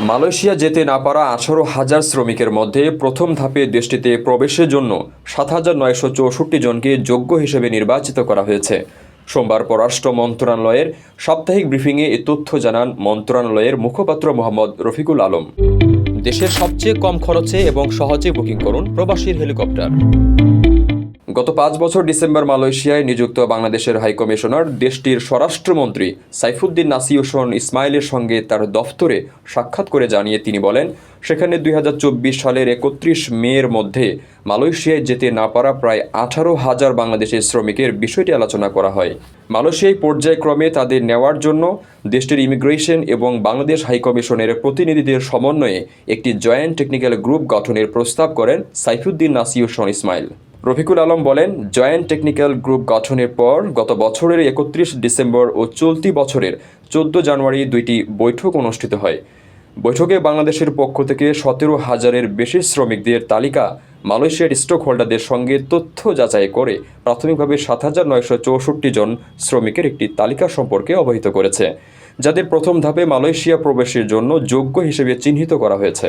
Malaysia যেতে না পারা আঠারো হাজার শ্রমিকের মধ্যে প্রথম ধাপে দেশটিতে প্রবেশের জন্য সাত হাজার নয়শো চৌষট্টি জনকে যোগ্য হিসেবে নির্বাচিত করা হয়েছে। সোমবার পররাষ্ট্র মন্ত্রণালয়ের সাপ্তাহিক ব্রিফিংয়ে এ তথ্য জানান মন্ত্রণালয়ের মুখপাত্র মোহাম্মদ রফিকুল আলম। দেশের সবচেয়ে কম খরচে এবং সহজে বুকিং করুন প্রবাসীর হেলিকপ্টার। গত পাঁচ বছর ডিসেম্বর মালয়েশিয়ায় নিযুক্ত বাংলাদেশের হাইকমিশনার দেশটির স্বরাষ্ট্রমন্ত্রী সাইফুদ্দিন নাসিউসন ইসমাইলের সঙ্গে তার দফতরে সাক্ষাৎ করে জানিয়ে তিনি বলেন, সেখানে দুই হাজার চব্বিশ সালের একত্রিশ মের মধ্যে মালয়েশিয়ায় যেতে না পারা প্রায় আঠারো হাজার বাংলাদেশের শ্রমিকের বিষয়টি আলোচনা করা হয়। মালয়েশিয়ায় পর্যায়ক্রমে তাদের নেওয়ার জন্য দেশটির ইমিগ্রেশন এবং বাংলাদেশ হাইকমিশনের প্রতিনিধিদের সমন্বয়ে একটি জয়েন্ট টেকনিক্যাল গ্রুপ গঠনের প্রস্তাব করেন সাইফুদ্দিন নাসিউসন ইসমাইল। রফিকুল আলম বলেন, জয়েন্ট টেকনিক্যাল গ্রুপ গঠনের পর গত বছরের একত্রিশ ডিসেম্বর ও চলতি বছরের চোদ্দ জানুয়ারি দুইটি বৈঠক অনুষ্ঠিত হয়। বৈঠকে বাংলাদেশের পক্ষ থেকে সতেরো হাজারের বেশি শ্রমিকদের তালিকা মালয়েশিয়ার স্টক হোল্ডারদের সঙ্গে তথ্য যাচাই করে প্রাথমিকভাবে সাত হাজার নয়শো চৌষট্টি জন শ্রমিকের একটি তালিকা সম্পর্কে অবহিত করেছে, যাদের প্রথম ধাপে মালয়েশিয়া প্রবেশের জন্য যোগ্য হিসেবে চিহ্নিত করা হয়েছে।